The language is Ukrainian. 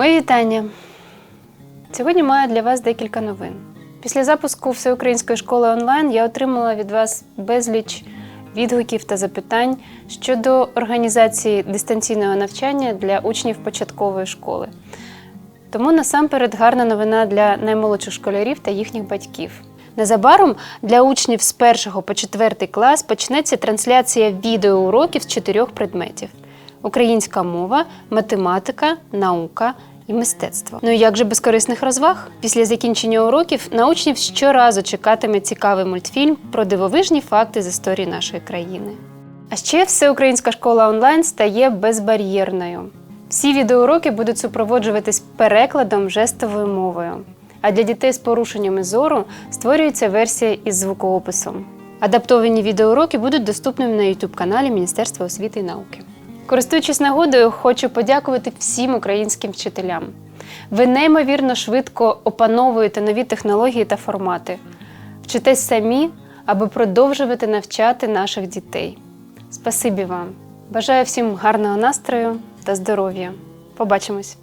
Мої вітання. Сьогодні маю для вас декілька новин. Після запуску всеукраїнської школи онлайн я отримала від вас безліч відгуків та запитань щодо організації дистанційного навчання для учнів початкової школи. Тому насамперед гарна новина для наймолодших школярів та їхніх батьків. Незабаром для учнів з 1 по 4 клас почнеться трансляція відеоуроків з чотирьох предметів: українська мова, математика, наука і мистецтво. Ну і як же без корисних розваг? Після закінчення уроків на учнів щоразу чекатиме цікавий мультфільм про дивовижні факти з історії нашої країни. А ще всеукраїнська школа онлайн стає безбар'єрною. Всі відеоуроки будуть супроводжуватись перекладом жестовою мовою. А для дітей з порушеннями зору створюється версія із звукоописом. Адаптовані відеоуроки будуть доступними на youtube каналі Міністерства освіти і науки. Користуючись нагодою, хочу подякувати всім українським вчителям. Ви неймовірно швидко опановуєте нові технології та формати. Вчитесь самі, аби продовжувати навчати наших дітей. Спасибі вам! Бажаю всім гарного настрою та здоров'я. Побачимось!